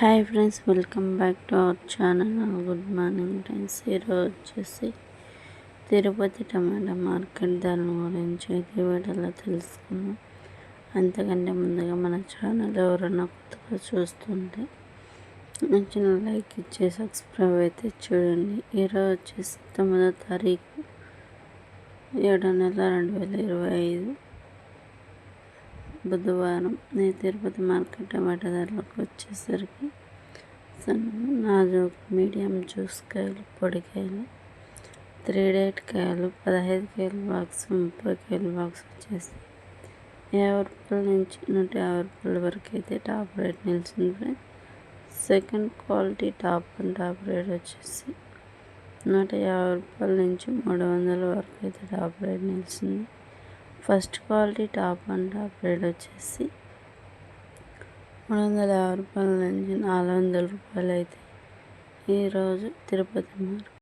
Hi friends welcome back to our channel good morning friends ఈరోజు వచ్చేసి తిరుపతి టమాటా market ధరల గురించి అయితే వీటిలో తెలుసుకుందాం. అంతకంటే ముందుగా మన ఛానల్ ఎవరైనా కొత్తగా చూస్తుంటే నచ్చిన లైక్ ఇచ్చి సబ్స్క్రైబ్ అయితే చూడండి. ఈరోజు వచ్చేసి తొమ్మిదో తారీఖు ఏడో నెల రెండు వేల ఇరవై ఐదు. బుధవారం నేను తిరుపతి మార్కెట్ టమాటా ధరలకు వచ్చేసరికి సన్న నాలుగు మీడియం జ్యూస్ కాయలు పొడికాయలు త్రీ డేట్ కాయలు పదహైదు కేజీల బాక్స్ ముప్పై కేజీల బాక్స్ వచ్చేసి యాభై రూపాయల నుంచి నూట యాభై రూపాయల వరకు అయితే టాప్ రేట్ నిలిచింది. Second quality top and top rate వచ్చేసి నూట యాభై రూపాయల నుంచి మూడు వందల వరకు అయితే టాప్ రేట్ నిలిచింది. First quality top and top rate వచ్చేసి మూడు వందల యాభై రూపాయల నుంచి నాలుగు వందల రూపాయలు అయితే ఈరోజు తిరుపతి మార్కెట్.